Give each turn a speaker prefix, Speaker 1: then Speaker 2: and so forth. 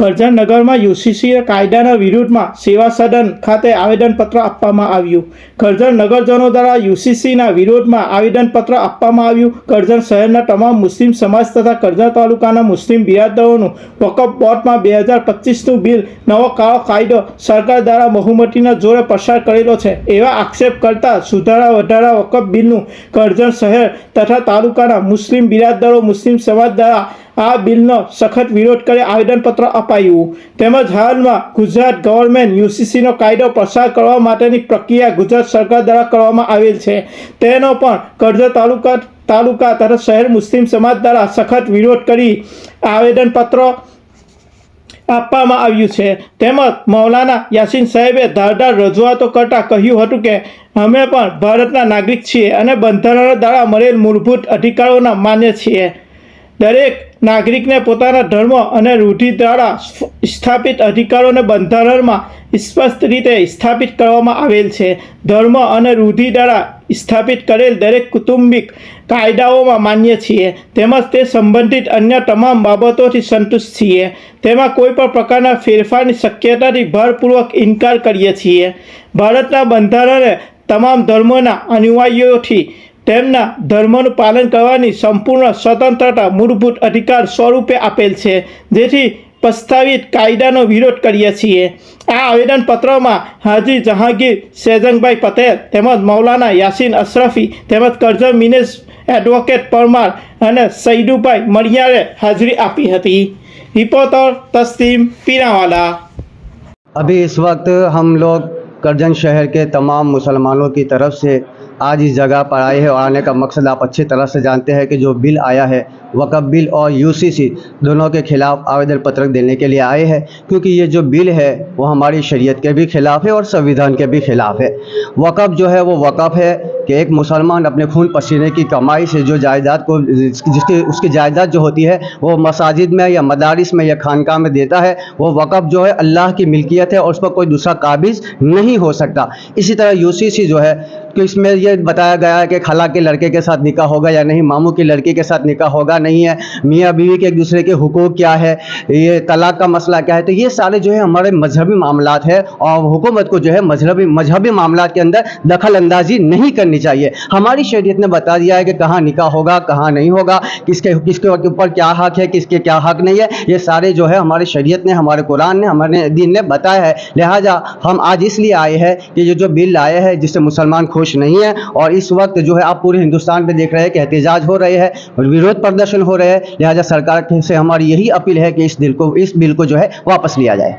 Speaker 1: કરજણ નગરમાં યુસીસી કાયદાના વિરુદ્ધમાં સેવા સદન ખાતે આવેદનપત્ર આપવામાં આવ્યું. કરજણ નગરજનો દ્વારા યુસીસીના વિરોધમાં આવેદનપત્ર આપવામાં આવ્યું. કરજણ શહેરના તમામ મુસ્લિમ સમાજ તથા કરજણ તાલુકાના મુસ્લિમ બિરાદરોનું વકફ બોર્ડમાં બે હજાર પચીસનું બિલ, નવો કાળો કાયદો સરકાર દ્વારા બહુમતીના જોરે પસાર કરેલો છે. એવા આક્ષેપ કરતા સુધારા વધારા વકફ બિલનું કરજણ શહેર તથા તાલુકાના મુસ્લિમ બિરાદરો મુસ્લિમ સમાજ દ્વારા આ બિલનો સખત વિરોધ કરી આવેદનપત્ર અપાયું. તેમજ હાલમાં ગુજરાત ગવર્મેન્ટ યુસીસીનો કાયદો પસાર કરવા માટેની પ્રક્રિયા ગુજરાત સરકાર દ્વારા કરવામાં આવેલ છે. તેનો પણ કરજણ તાલુકા તાલુકા તથા શહેર મુસ્લિમ સમાજ દ્વારા સખત વિરોધ કરી આવેદનપત્રો આપવામાં આવ્યું છે. તેમજ મૌલાના યાસીન સાહેબે ધારદાર રજૂઆતો કરતાં કહ્યું હતું કે, અમે પણ ભારતના નાગરિક છીએ અને બંધારણ દ્વારા મળેલ મૂળભૂત અધિકારોના માન્ય છીએ. દરેક નાગરિકને પોતાના ધર્મ અને રૂઢિ દ્વારા સ્થાપિત અધિકારોને બંધારણમાં સ્પષ્ટ રીતે સ્થાપિત કરવામાં આવેલ છે. ધર્મ અને રૂઢિ દ્વારા સ્થાપિત કરેલ દરેક કુટુંબિક કાયદાઓમાં માન્ય છીએ. તેમજ તે સંબંધિત અન્ય તમામ બાબતોથી સંતુષ્ટ છીએ. તેમાં કોઈ પણ પ્રકારના ફેરફારની શક્યતાથી ભારપૂર્વક ઇનકાર કરીએ છીએ. ભારતના બંધારણે તમામ ધર્મોના અનુયાયીઓથી તેમના ધર્મનું પાલન કરવાની સંપૂર્ણ સ્વતંત્રતા મૂળભૂત અધિકાર સ્વરૂપે આપેલ છે જેથી પ્રસ્તાવિત કાયદાનો વિરોધ કરીએ છીએ આ આવેદનપત્રમાં હાજી જહાંગીર સેજંગભાઈ પટેલ તેમજ મૌલાના યાસીન અશરફી તેમજ કરજણ મિનેશ એડવોકેટ પરમાર અને સૈદુભાઈ મણિયારે હાજરી આપી હતી રિપોર્ટર તસ્તીમ પીરાવાલા
Speaker 2: अभी इस वक्त हम लोग करजन शहर के तमाम मुसलमानों की तरफ से आज इस जगह पर आए हैं और आने का मकसद आप अच्छी तरह से जानते हैं कि जो बिल आया है वक़फ़ बिल और यूसीसी दोनों के ख़िलाफ़ आवेदन पत्र देने के लिए आए हैं, क्योंकि ये जो बिल है वो हमारी शरीयत के भी ख़िलाफ़ है और संविधान के भी ख़िलाफ़ है। वक़फ़ जो है वो वक़फ़ है कि एक मुसलमान अपने खून पसीने की कमाई से जो जायदाद को, जिसकी, उसकी जायदाद जो होती है, वो मसाजिद में या मदारिस में या खानका में देता है, वो वक़फ़ जो है अल्लाह की मिल्कियत है और उस पर कोई दूसरा काबिज नहीं हो सकता। इसी तरह यूसीसी जो है, कि इसमें यह बताया गया है कि खला के लड़के के साथ निकाह होगा या नहीं, मामू की लड़की के साथ निकाह होगा, नहीं है, मियाँ बीवी के एक दूसरे के हुकूक क्या है, ये तलाक का मसला क्या है तो ये सारे जो है हमारे मजहबी मामला है और हुकूमत को जो है मजहबी मजहबी मामलात के अंदर दखल अंदाजी नहीं करनी चाहिए। हमारी शरीयत ने बता दिया है कि कहाँ निकाह होगा, कहाँ नहीं होगा, किसके किसके ऊपर क्या हक है, किसके क्या हक नहीं है। ये सारे जो है हमारी शरीयत ने, हमारे कुरान ने, हमारे दीन ने बताया है। लिहाजा हम आज इसलिए आए हैं कि ये जो बिल आए हैं, जिससे मुसलमान खुश नहीं है, और इस वक्त जो है आप पूरे हिंदुस्तान में देख रहे हैं कि एहतजाज हो रहे हैं विरोध प्रदर्शन हो रहे हैं। लिहाजा सरकार से हमारी यही अपील है कि इस दिल को, इस बिल को जो है वापस लिया जाए।